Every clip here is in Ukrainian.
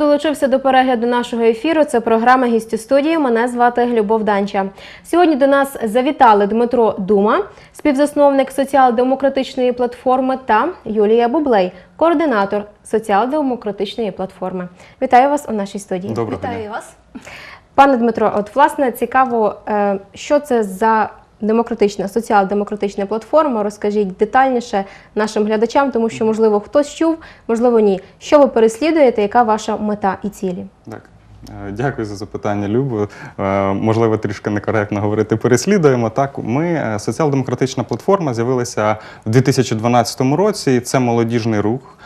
долучився до перегляду нашого ефіру. Це програма «Гість у студії. Мене звати Любов Данча. Сьогодні до нас завітали Дмитро Дума, співзасновник соціал-демократичної платформи, та Юлія Бублей, координатор соціал-демократичної платформи. Вітаю вас у нашій студії. Доброго дня. Вітаю вас. Пане Дмитро, от власне цікаво, е, що це за демократична соціал-демократична платформа. Розкажіть детальніше нашим глядачам, тому що можливо хтось чув, можливо, ні. Що ви переслідуєте? Яка ваша мета і цілі? Так. Е, Дякую за запитання, Любо. Е, Можливо, трішки некоректно говорити. Переслідуємо. Так, ми е, соціал-демократична платформа з'явилася в 2012 році. Це молодіжний рух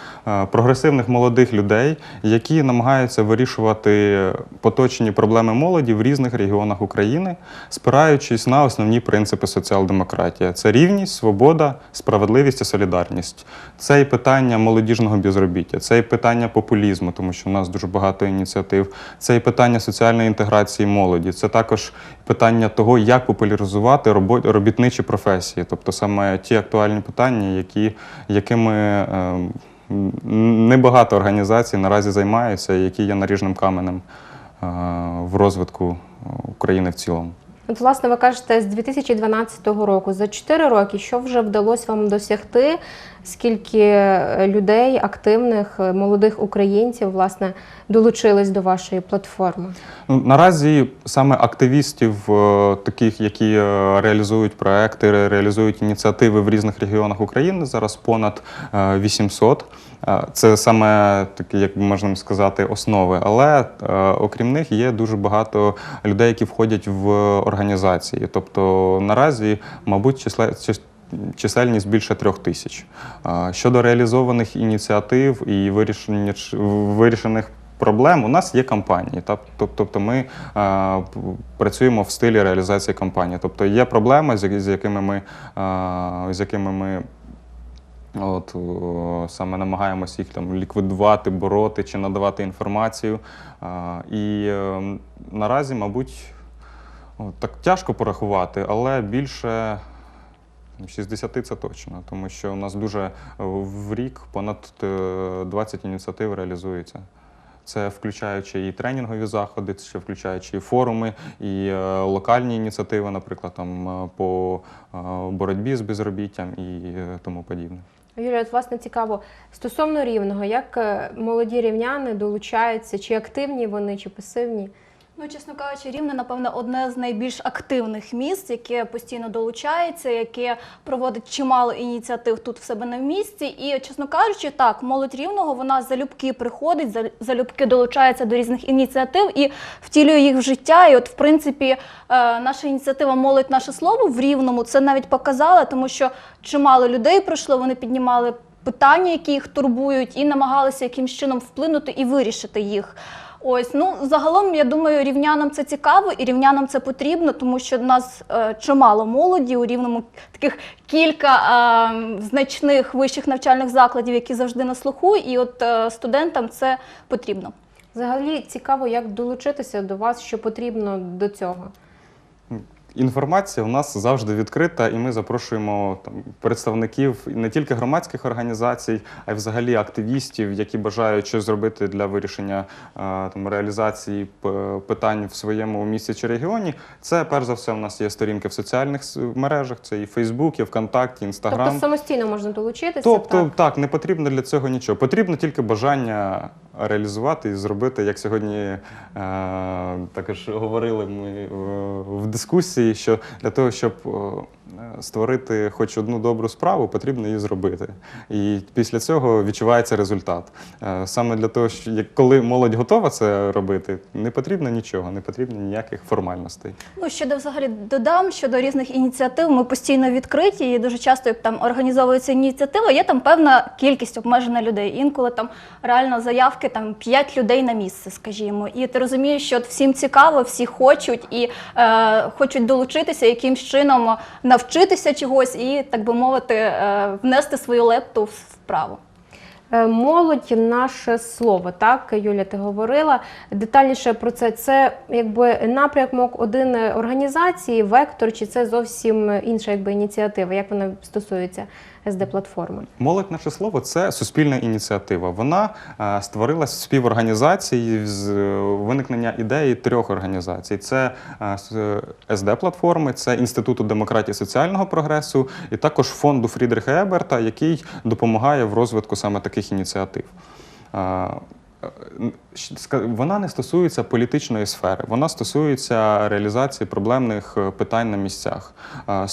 прогресивних молодих людей, які намагаються вирішувати поточні проблеми молоді в різних регіонах України, спираючись на основні принципи соціал-демократії. Це рівність, свобода, справедливість і солідарність. Це і питання молодіжного безробіття, це і питання популізму, тому що у нас дуже багато ініціатив. Це і питання соціальної інтеграції молоді. Це також питання того, як популяризувати робітничі професії, тобто саме ті актуальні питання, які, якими е, м, небагато організацій наразі займаються, які є наріжним каменем е, в розвитку України в цілому. От, власне, ви кажете, з 2012 року за 4 роки, що вже вдалося вам досягти? Скільки е, людей, активних, е, молодих українців, власне, долучились до вашої платформи? Ну, наразі саме активістів, е, таких, які реалізують проекти, реалізують ініціативи в різних регіонах України, зараз понад е, 800. Е, Це саме такі, як можна сказати, основи. Але е, окрім них є дуже багато людей, які входять в організації. Тобто наразі, мабуть, числе. Чисельність більше трьох тисяч. Щодо реалізованих ініціатив і вирішення вирішених проблем, у нас є кампанії. Тобто ми працюємо в стилі реалізації кампанії. Тобто є проблеми, з якими ми, з якими ми От саме намагаємося їх там ліквідувати, бороти чи надавати інформацію. І е, наразі, мабуть, так тяжко порахувати, але більше 60 це точно, тому що у нас дуже е, в рік понад е, 20 ініціатив реалізується. Це включаючи і тренінгові заходи, ще включаючи і форуми, і е, локальні ініціативи, наприклад, там е, по е, боротьбі з безробіттям і е, тому подібне. Юлія, от, власне, цікаво, стосовно рівного, як е, молоді рівняни долучаються, чи активні вони, чи пасивні? Ну, чесно кажучи, рівне, напевно, одне з найбільш активних міст, яке постійно долучається, яке проводить чимало ініціатив тут в себе на місці. І, чесно кажучи, так, молодь рівного вона залюбки приходить, зал- залюбки долучається до різних ініціатив і втілює їх в життя. І, от, в принципі, е, наша ініціатива Молодь наше слово в рівному це навіть показала, тому що чимало людей прийшло, вони піднімали питання, які їх турбують, і намагалися якимось чином вплинути і вирішити їх. Ось ну загалом я думаю, рівнянам це цікаво і рівнянам це потрібно, тому що в нас е, чимало молоді у рівному таких кілька е, значних вищих навчальних закладів, які завжди на слуху, і от е, студентам це потрібно. Взагалі цікаво, як долучитися до вас, що потрібно до цього. Інформація у нас завжди відкрита, і ми запрошуємо там представників не тільки громадських організацій, а й взагалі активістів, які бажають щось зробити для вирішення е, там реалізації питань в своєму місті чи регіоні. Це перш за все у нас є сторінки в соціальних мережах. Це і Фейсбук, і ВКонтакті, Інстаграм. Тобто самостійно можна долучитися. Тобто, так? так. не потрібно для цього нічого. Потрібно тільки бажання реалізувати і зробити, як сьогодні е, також говорили ми е, в дискусії, що для того, щоб е, створити хоч одну добру справу, потрібно її зробити. І після цього відчувається результат. Е, саме для того, що коли молодь готова це робити, не потрібно нічого, не потрібно ніяких формальностей. Ну щодо взагалі додам щодо різних ініціатив, ми постійно відкриті і дуже часто, як там організовується ініціатива, є там певна кількість обмежена людей. Інколи там реально заявки там 5 людей на місце, скажімо. І ти розумієш, що всім цікаво, всі хочуть і е, хочуть долучитися, якимсь чином навчитися чогось і, так би мовити, е, внести свою лепту в справу. Е, Молодь наше слово, так Юля, ти говорила детальніше про це. Це якби напрямок один організації, вектор, чи це зовсім інша якби ініціатива? Як вона стосується СД платформи? Молодь наше слово це суспільна ініціатива. Вона е, створилась співорганізації з е, виникнення ідеї трьох організацій: це СД платформи, це Інституту демократії соціального прогресу, і також фонду Фрідриха Еберта, який допомагає в розвитку саме таких ініціатив. Вона не стосується політичної сфери, вона стосується реалізації проблемних е, питань на місцях. Е,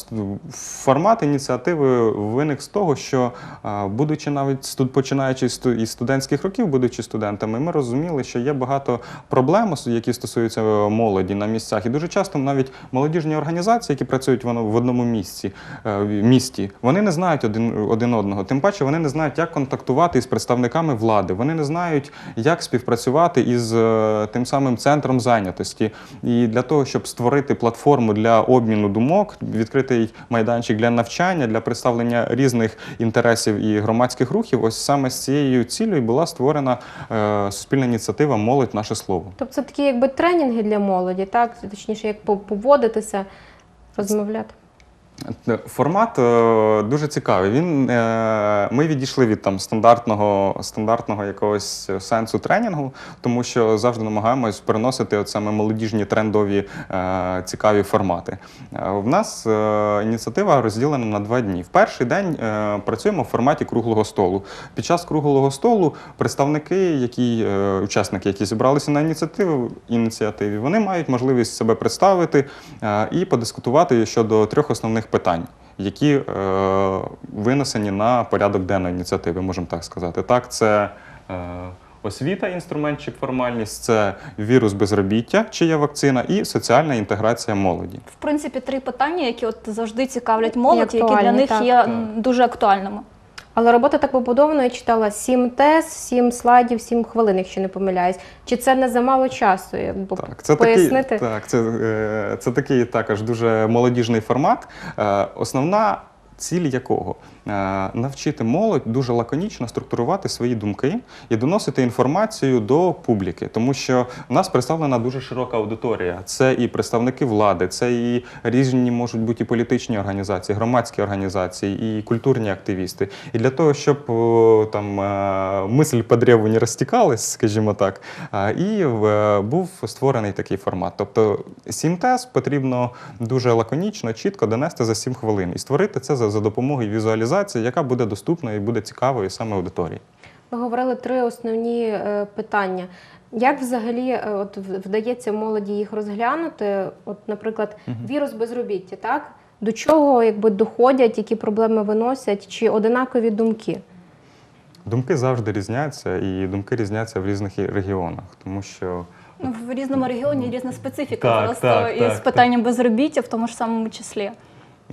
Формат ініціативи виник з того, що, е, будучи навіть починаючи із студентських років, будучи студентами, ми розуміли, що є багато проблем, які стосуються молоді на місцях. І дуже часто навіть молодіжні організації, які працюють в одному місці, місті, вони не знають один, один одного. Тим паче вони не знають, як контактувати із представниками влади. Вони не знають, як співпрацювати із е, тим самим центром зайнятості. І для того, щоб створити платформу для обміну думок, відкритий майданчик для навчання, для представлення різних інтересів і громадських рухів, ось саме з цією цілею була створена е, суспільна ініціатива Молодь наше слово. Тобто це такі якби тренінги для молоді, так? Точніше, як по- поводитися, розмовляти. Формат е, дуже цікавий. Він, е, ми відійшли від там, стандартного, стандартного якогось сенсу тренінгу, тому що завжди намагаємось переносити от саме молодіжні трендові е, цікаві формати. В нас ініціатива розділена на два дні. В перший день працюємо в форматі круглого столу. Під час круглого столу представники, які, учасники, які зібралися на ініціативу, ініціативі, вони мають можливість себе представити і подискутувати щодо трьох основних питань. Які е, винесені на порядок денної ініціативи, можемо так сказати. Так, це е, освіта, інструмент чи формальність, це вірус безробіття, чи є вакцина, і соціальна інтеграція молоді. В принципі, три питання, які от завжди цікавлять молодь, які для них так. є Так. дуже актуальними. Але робота так побудована, я читала 7 тез, 7 слайдів, 7 хвилин, якщо не помиляюсь. Чи це не замало часу? Бо Так, це пояснити? такий, так, це, е, це такий також дуже молодіжний формат. Е, Основна ціль якого? Е, Навчити молодь дуже лаконічно структурувати свої думки і доносити інформацію до публіки, тому що в нас представлена дуже широка аудиторія. Це і представники влади, це і різні можуть бути і політичні організації, громадські організації, і культурні активісти. І для того, щоб там е, мисль по древу не розтікалась, скажімо так, е, і був створений такий формат. Тобто сім тез потрібно дуже лаконічно, чітко донести за 7 хвилин і створити це за допомогою візуалізації, яка буде доступна і буде цікавою саме аудиторії. Ви говорили три основні е, питання. Як взагалі е, от вдається молоді їх розглянути? От, наприклад, вірус безробіття, так? До чого якби доходять, які проблеми виносять, чи одинакові думки? Думки завжди різняться, і думки різняться в різних регіонах, тому що Ну, в різному регіоні різна специфіка Так, просто так, із так, питанням безробіття в тому ж самому числі.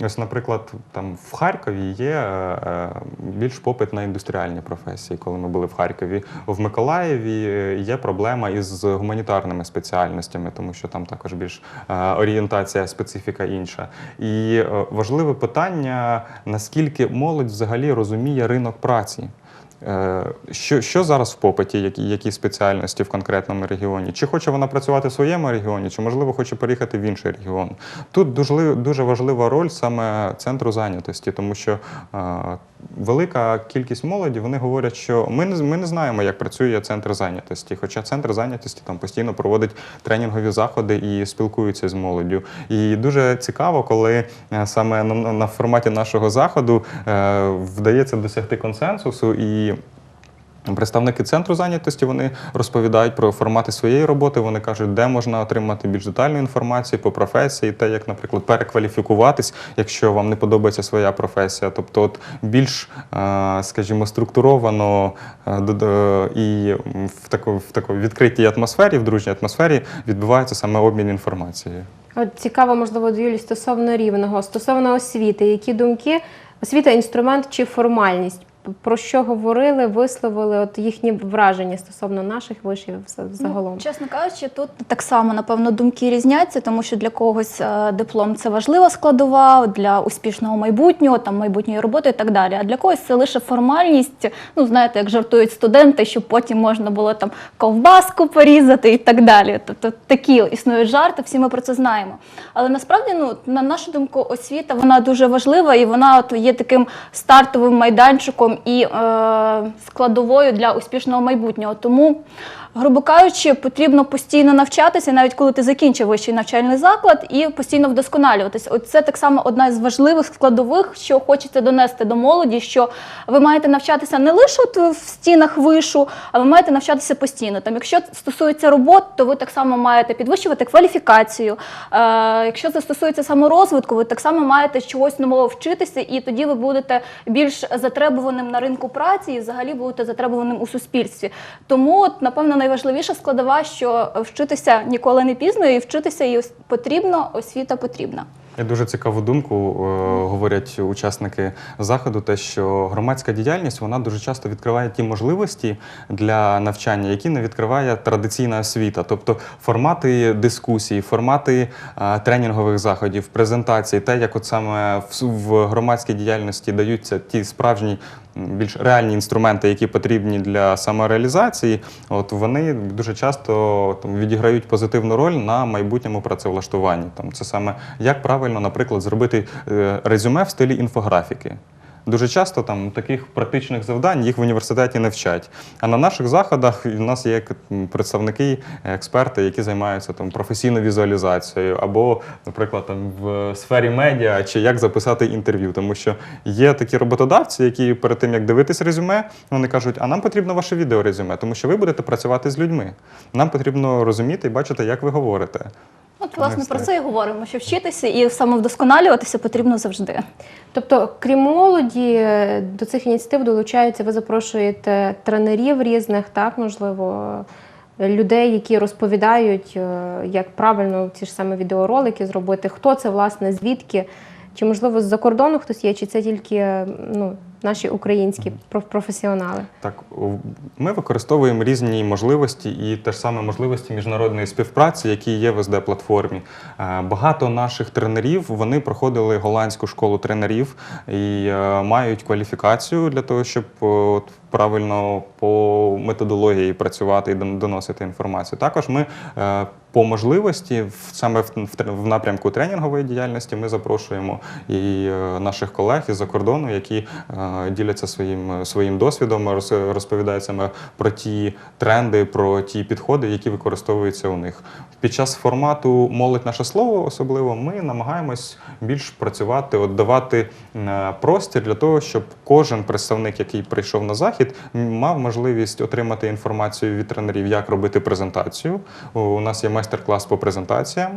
Ось, наприклад, там в Харкові є е, більш попит на індустріальні професії, коли ми були в Харкові. В Миколаєві е, є проблема із гуманітарними спеціальностями, тому що там також більш е, орієнтація, специфіка інша. І е, важливе питання: наскільки молодь взагалі розуміє ринок праці. Е, Що, що зараз в попиті, які, які спеціальності в конкретному регіоні? Чи хоче вона працювати в своєму регіоні, чи можливо хоче переїхати в інший регіон? Тут дуже, дуже важлива роль саме центру зайнятості, тому що е, велика кількість молоді вони говорять, що ми не, ми не знаємо, як працює центр зайнятості. Хоча центр зайнятості там постійно проводить тренінгові заходи і спілкуються з молоддю. І дуже цікаво, коли е, саме на, на форматі нашого заходу е, вдається досягти консенсусу і. Представники центру зайнятості вони розповідають про формати своєї роботи. Вони кажуть, де можна отримати більш детальну інформацію по професії, те, як, наприклад, перекваліфікуватись, якщо вам не подобається своя професія. Тобто, от більш, е, скажімо, структуровано е, і в тако, в тако відкритій атмосфері, в дружній атмосфері відбувається саме обмін інформацією. От цікаво, можливо, до Юлі стосовно рівного, стосовно освіти, які думки, освіта інструмент чи формальність? Про що говорили, висловили от їхні враження стосовно наших вишів загалом. Ну, чесно кажучи, тут так само напевно думки різняться, тому що для когось е, диплом це важлива складова для успішного майбутнього, там майбутньої роботи і так далі. А для когось це лише формальність. Ну знаєте, як жартують студенти, щоб потім можна було там ковбаску порізати і так далі. Тобто такі існують жарти, всі ми про це знаємо. Але насправді, ну на нашу думку, освіта вона дуже важлива і вона от є таким стартовим майданчиком і е, складовою для успішного майбутнього. Тому, грубо кажучи, потрібно постійно навчатися, навіть коли ти закінчив вищий навчальний заклад, і постійно вдосконалюватися. От це так само одна з важливих складових, що хочеться донести до молоді, що ви маєте навчатися не лише от в стінах вишу, а ви маєте навчатися постійно. Там, якщо стосується робот, то ви так само маєте підвищувати кваліфікацію. Е, якщо це стосується саморозвитку, ви так само маєте чогось нового вчитися, і тоді ви будете більш затребуваним на ринку праці і взагалі будете затребуваним у суспільстві. Тому, от, напевно, найважливіша складова, що вчитися ніколи не пізно, і вчитися і потрібно, освіта потрібна. Я дуже цікаву думку е, говорять учасники заходу, те, що громадська діяльність вона дуже часто відкриває ті можливості для навчання, які не відкриває традиційна освіта, тобто формати дискусій, формати е, тренінгових заходів, презентацій, те, як от саме в громадській діяльності даються ті справжні. Більш реальні інструменти, які потрібні для самореалізації, от вони дуже часто там, відіграють позитивну роль на майбутньому працевлаштуванні. Там це саме як правильно, наприклад, зробити е, резюме в стилі інфографіки. Дуже часто там таких практичних завдань їх в університеті не вчать. А на наших заходах у нас є представники, експерти, які займаються там професійною візуалізацією, або, наприклад, там в сфері медіа, чи як записати інтерв'ю. Тому що є такі роботодавці, які перед тим як дивитись резюме, вони кажуть, а нам потрібно ваше відеорезюме, тому що ви будете працювати з людьми. Нам потрібно розуміти і бачити, як ви говорите. От, власне, про це і говоримо, що вчитися і самовдосконалюватися потрібно завжди. Тобто, крім молоді, е, до цих ініціатив долучаються, ви запрошуєте тренерів різних, так можливо, людей, які розповідають, е, як правильно ці ж саме відеоролики зробити, хто це, власне, звідки, чи можливо з-за кордону хтось є, чи це тільки ну, наші українські проф- професіонали. Так, ми використовуємо різні можливості і теж саме можливості міжнародної співпраці, які є в СД платформі. Е, Багато наших тренерів вони проходили голландську школу тренерів і е, мають кваліфікацію для того, щоб е, от, правильно по методології працювати і доносити інформацію. Також ми по можливості, в- саме в, напрямку тренінгової діяльності, ми запрошуємо і наших колег із-за кордону, які діляться своїм, своїм досвідом, роз- розповідають саме про ті тренди, про ті підходи, які використовуються у них. Під час формату молодь наше слово особливо ми намагаємось більш працювати, от давати е, простір для того, щоб кожен представник, який прийшов на захід, мав можливість отримати інформацію від тренерів, як робити презентацію. У нас є майстер-клас по презентаціям.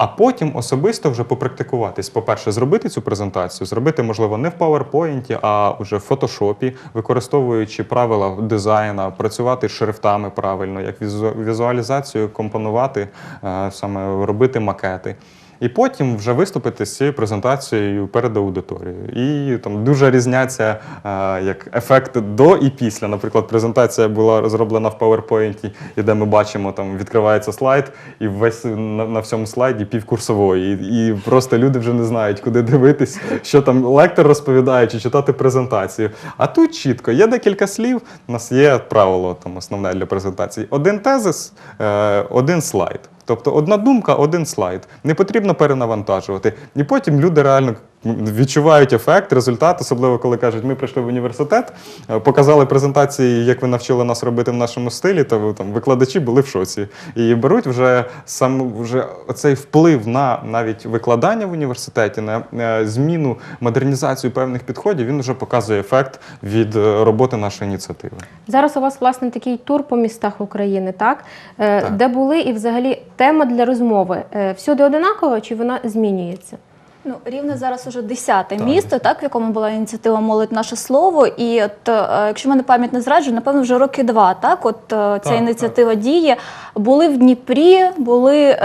А потім особисто вже попрактикуватись. По-перше, зробити цю презентацію, зробити, можливо, не в PowerPoint, а вже в Photoshop, використовуючи правила дизайна, працювати з шрифтами правильно, як візу- візуалізацію, компонувати, е, саме робити макети. І потім вже виступити з цією презентацією перед аудиторією. І там дуже різняться е, як ефекти до і після. Наприклад, презентація була зроблена в PowerPoint, і де ми бачимо, там відкривається слайд, і весь на, на всьому слайді півкурсової. І, і просто люди вже не знають, куди дивитись, що там лектор розповідає, чи читати презентацію. А тут чітко є декілька слів. У нас є правило там основне для презентації. Один тезис, е, один слайд. Тобто одна думка, один слайд. Не потрібно перенавантажувати. І потім люди реально відчувають ефект, результат, особливо коли кажуть, ми прийшли в університет, е, показали презентації, як ви навчили нас робити в нашому стилі, то там викладачі були в шоці. І беруть вже сам вже оцей вплив на навіть викладання в університеті, на е, зміну, модернізацію певних підходів, він вже показує ефект від е, роботи нашої ініціативи. Зараз у вас власне такий тур по містах України, так? Так. Де були і взагалі тема для розмови всюди одинакова чи вона змінюється? Ну, Рівне зараз уже десяте Так, місто, так, в якому була ініціатива Молодь наше слово. І от, е, якщо мене пам'ять не зраджує, напевно, вже роки два. Так, от е, ця Так, ініціатива діє. Були в Дніпрі, були е,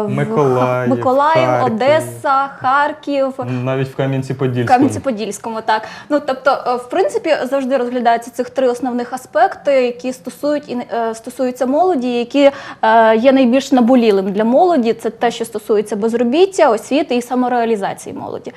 в Миколаїв, Миколаїв, Харків. Одеса, Харків. Навіть в Кам'янці-Подільському. Кам'янці-Подільському, так. Ну тобто, е, в принципі, завжди розглядаються цих три основних аспекти, які стосують і е, стосуються молоді, які е, є найбільш наболілим для молоді. Це те, що стосується безробіття, освіти і самореалізації молоді.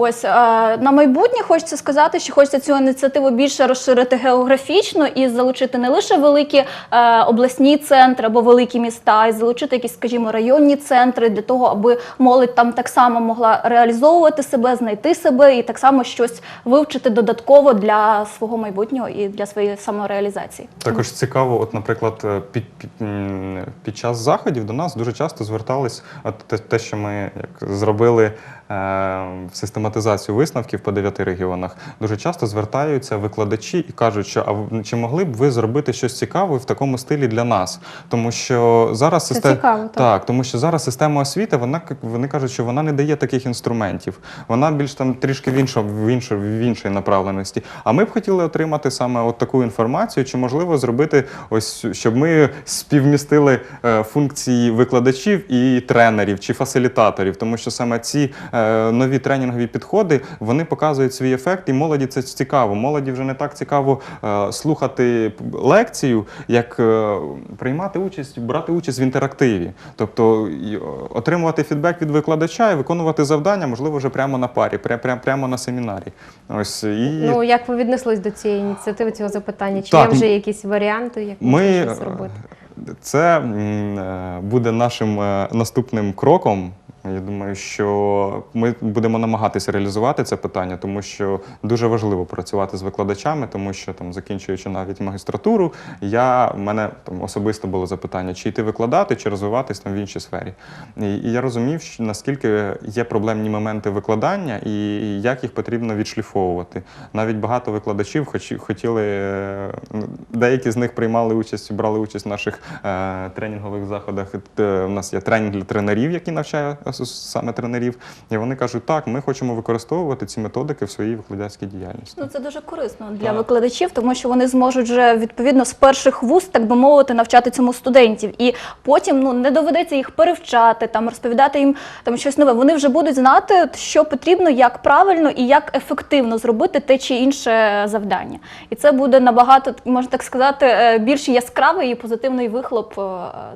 Ось е, на майбутнє хочеться сказати, що хочеться цю ініціативу більше розширити географічно і залучити не лише великі е, обласні центри або великі міста, і залучити якісь, скажімо, районні центри для того, аби молодь там так само могла реалізовувати себе, знайти себе і так само щось вивчити додатково для свого майбутнього і для своєї самореалізації. Також цікаво, от, наприклад, е, під, під, під час заходів до нас дуже часто звертались от те, що ми як зробили е, систематизацію висновків по дев'яти регіонах. Дуже часто звертаються викладачі і кажуть, що а в- чи могли б ви зробити щось цікаве в такому стилі для нас? Тому що зараз Це систе- цікаво, так. так, тому що зараз система освіти, вона вони кажуть, що вона не дає таких інструментів. Вона більш там трішки в іншому, в іншої, в іншої направленості. А ми б хотіли отримати саме от таку інформацію, чи можливо зробити ось, щоб ми співмістили е, функції викладачів і тренерів чи фасилітаторів, тому що саме ці е, нові тренінгові підходи вони показують свій ефект, і молоді це цікаво. Молоді вже не так цікаво е, слухати лекцію, як е, приймати участь, брати участь в інтерактиві, тобто е, отримувати фідбек від викладача і виконувати завдання, можливо, вже прямо на парі, пря, пря, прямо на семінарі. Ось і Ну як ви віднеслись до цієї ініціативи, цього запитання? Чи Так, є вже якісь варіанти, як ми щось зробити? е, це е, буде нашим е, наступним кроком. Я думаю, що ми будемо намагатися реалізувати це питання, тому що дуже важливо працювати з викладачами, тому що там, закінчуючи навіть магістратуру, я в мене там особисто було запитання, чи йти викладати, чи розвиватись там в іншій сфері. І, і я розумів, що наскільки є проблемні моменти викладання і як їх потрібно відшліфовувати. Навіть багато викладачів хоч, хотіли, е, деякі з них приймали участь, брали участь в наших е, тренінгових заходах. Е, У нас є тренінг для тренерів, які навчає саме тренерів. І вони кажуть, так, ми хочемо використовувати ці методики в своїй викладацькій діяльності. Ну це дуже корисно для Так. викладачів, тому що вони зможуть вже відповідно з перших вуст, так би мовити, навчати цьому студентів. І потім ну не доведеться їх перевчати, там розповідати їм там щось нове. Вони вже будуть знати, що потрібно, як правильно і як ефективно зробити те чи інше завдання. І це буде набагато, можна так сказати, е, більш яскравий і позитивний вихлоп е,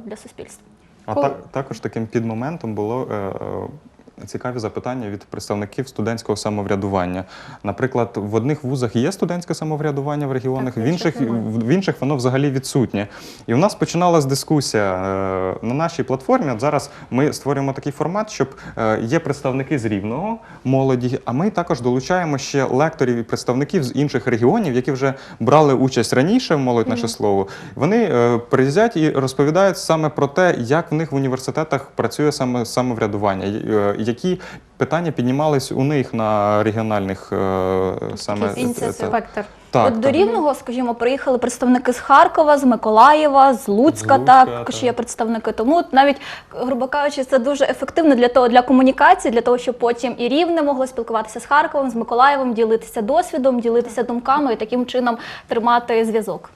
для суспільства. А Коли- так, також таким підмоментом було е, е, цікаві запитання від представників студентського самоврядування. Наприклад, в одних вузах є студентське самоврядування в регіонах, Так, в інших, в в інших воно взагалі відсутнє. І в нас починалась дискусія е, на нашій платформі. От зараз ми створюємо такий формат, щоб е, є представники з рівного молоді, а ми також долучаємо ще лекторів і представників з інших регіонів, які вже брали участь раніше в молодь наше слово. Вони е, приїздять і розповідають саме про те, як в них в університетах працює саме самоврядування, які питання піднімались у них на регіональних е, саме спектр. Так, От до. Рівного, скажімо, приїхали представники з Харкова, з Миколаєва, з Луцька, З Луцька, також так. є представники. Тому навіть, грубо кажучи, це дуже ефективно для того для комунікації, для того, щоб потім і Рівне могло спілкуватися з Харковом, з Миколаєвом, ділитися досвідом, ділитися думками і таким чином тримати зв'язок.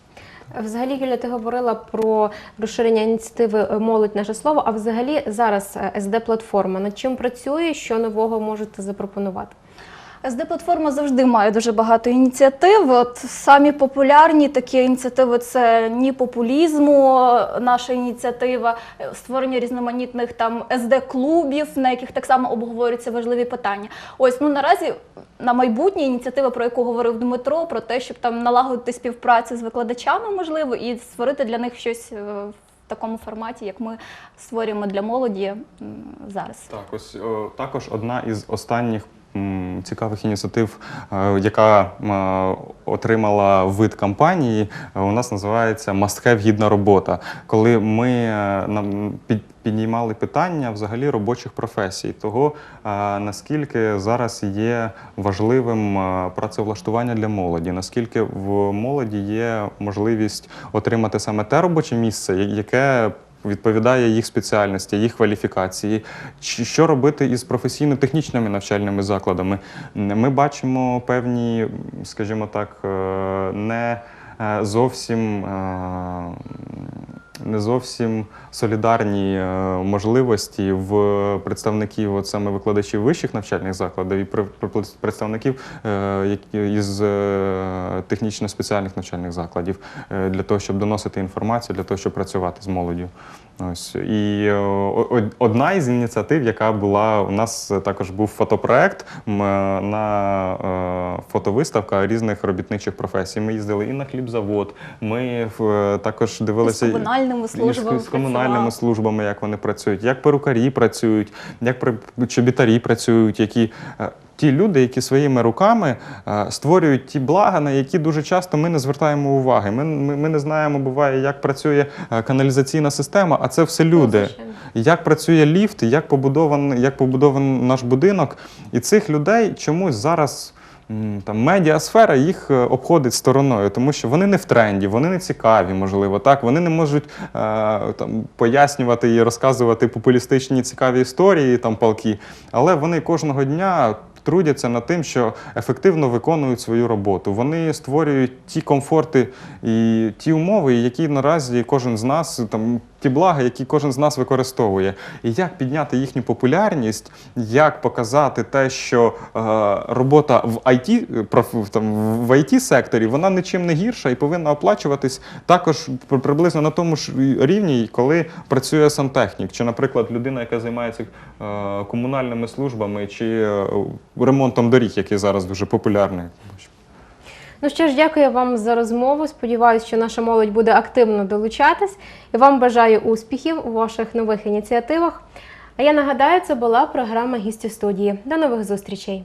Взагалі, Юля, ти говорила про розширення ініціативи е, Молодь наше слово. А взагалі зараз СД платформа над чим працює, що нового можете запропонувати? СД платформа завжди має дуже багато ініціатив. От самі популярні такі ініціативи це ні популізму, наша ініціатива, створення різноманітних там СД клубів, на яких так само обговорюються важливі питання. Ось ну наразі на майбутнє ініціатива, про яку говорив Дмитро, про те, щоб там налагодити співпрацю з викладачами, можливо, і створити для них щось е, такому форматі, як ми створюємо для молоді зараз. Так, ось також одна із останніх цікавих ініціатив, е, яка отримала вид кампанії, е, у нас називається «Must have гідна робота. Коли ми е, піднімали питання взагалі робочих професій, того е, наскільки зараз є важливим е, працевлаштування для молоді, наскільки в молоді є можливість отримати саме те робоче місце, яке відповідає їх спеціальності, їх кваліфікації. Що робити із професійно-технічними навчальними закладами? Ми бачимо певні, скажімо так, е, не е, зовсім. Не зовсім солідарні е, можливості в представників, от саме викладачів вищих навчальних закладів і представників е, із е, технічно-спеціальних навчальних закладів для того, щоб доносити інформацію, для того, щоб працювати з молоддю. Ось і е, одна із ініціатив, яка була у нас також був фотопроект е, на е, фотовиставка різних робітничих професій. Ми їздили і на хлібзавод. Ми також дивилися З комунальними службами з комунальними службами, як вони працюють, як перукарі працюють, як чобітарі працюють, які. Ті люди, які своїми руками е, створюють ті блага, на які дуже часто ми не звертаємо уваги. Ми, ми, ми не знаємо, буває, як працює е, каналізаційна система, а це все люди. Як працює ліфт, як побудований, як побудований наш будинок. І цих людей чомусь зараз там медіасфера їх е, обходить стороною, тому що вони не в тренді, вони не цікаві, можливо, так. Вони не можуть е, там пояснювати і розказувати популістичні цікаві історії, там палки, але вони кожного дня. Трудяться над тим, що ефективно виконують свою роботу. Вони створюють ті комфорти і ті умови, які наразі кожен з нас там ті блага, які кожен з нас використовує. І як підняти їхню популярність, як показати те, що е, робота в IT, проф- там, в IT секторі вона нічим не гірша і повинна оплачуватись також приблизно на тому ж рівні, коли працює сантехнік, чи, наприклад, людина, яка займається е, комунальними службами чи е, ремонтом доріг, який зараз дуже популярний. Ну що ж, дякую вам за розмову. Сподіваюся, що наша молодь буде активно долучатись. І вам бажаю успіхів у ваших нових ініціативах. А я нагадаю, це була програма «Гісті студії. До нових зустрічей.